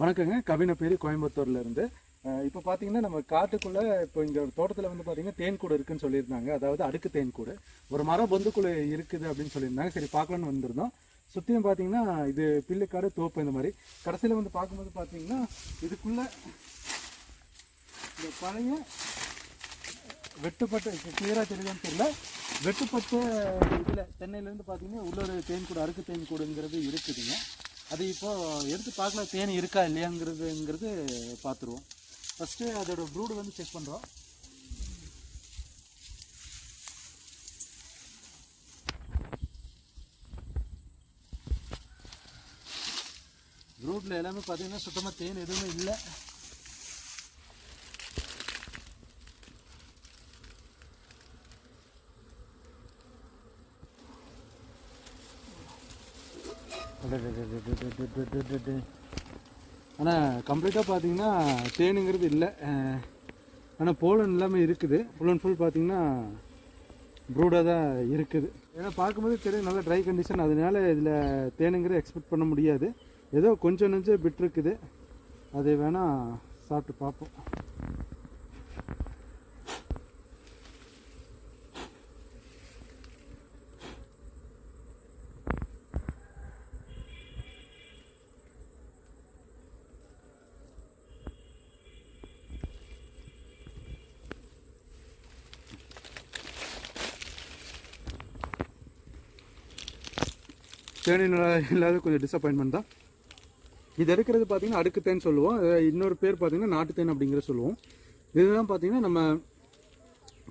வணக்கங்க. கவின பேர் இப்போ பார்த்தீங்கன்னா நம்ம காட்டுக்குள்ளே இப்போ இங்கே ஒரு தோட்டத்தில் வந்து பார்த்தீங்கன்னா தேன் கூடு இருக்குன்னு சொல்லியிருந்தாங்க. அதாவது அடுக்கு தேன் கூடு. ஒரு மரம் பொந்துக்குள்ளே இருக்குது அப்படின்னு சொல்லியிருந்தாங்க. சரி பார்க்கலான்னு வந்திருந்தோம். சுற்றியும் பார்த்தீங்கன்னா இது பில்லுக்காடு தோப்பு இந்த மாதிரி. கடைசியில் வந்து பார்க்கும்போது பார்த்தீங்கன்னா இதுக்குள்ளே இந்த பழைய வெட்டுப்பட்ட கிளியராக தெரியுதுன்னு தெரியல. வெட்டுப்பட்ட இதில் சென்னையிலேருந்து பார்த்தீங்கன்னா உள்ளொரு தேன் கூடு அறுக்கு தேன் கூடுங்கிறது இருக்குதுங்க. அது இப்போது எடுத்து பார்க்கலாம் தேன் இருக்கா இல்லையாங்கிறதுங்கிறது பார்த்துருவோம். ஃபஸ்ட்டு அதோட ப்ரூடு வந்து செக் பண்ணுறோம் ப்ரூட்டில் எல்லாமே பார்த்தீங்கன்னா சுத்தமாக தேன் எதுவுமே இல்லை. ஆனால் கம்ப்ளீட்டாக பார்த்தீங்கன்னா தேனுங்கிறது இல்லை. ஆனால் போலன் எல்லாமே இருக்குது. ஃபுல் அண்ட் ஃபுல் பார்த்தீங்கன்னா ப்ரூடாக தான் இருக்குது. ஏன்னா பார்க்கும்போது தெரியும் நல்லா ட்ரை கண்டிஷன் அதனால இதில் தேனுங்கிறது எக்ஸ்பெக்ட் பண்ண முடியாது. ஏதோ கொஞ்சம் நெஞ்சம் பிட் இருக்குது. அதை வேணால் சாப்பிட்டு பார்ப்போம். தேனி இல்லாத கொஞ்சம் டிசப்பாயின்மெண்ட் தான். இது எடுக்கிறது பார்த்தீங்கன்னா அடுக்கு தேன் சொல்லுவோம். இன்னொரு பேர் பார்த்தீங்கன்னா நாட்டு தேன் அப்படிங்கிற சொல்லுவோம். இதுதான் பார்த்தீங்கன்னா நம்ம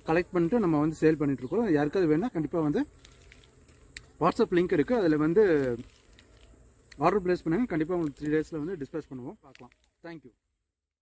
கலெக்ட் பண்ணிட்டு நம்ம வந்து சேல் பண்ணிகிட்ருக்கோம் இருக்கோம். யாருக்காவது வேணால் கண்டிப்பாக வந்து வாட்ஸ்அப் லிங்க் இருக்குது அதில் வந்து ஆர்டர் ப்ளேஸ் பண்ணுங்கள் கண்டிப்பாக உங்களுக்கு த்ரீ டேஸில் வந்து டிஸ்பேஸ் பண்ணுவோம். பார்க்கலாம். தேங்க்யூ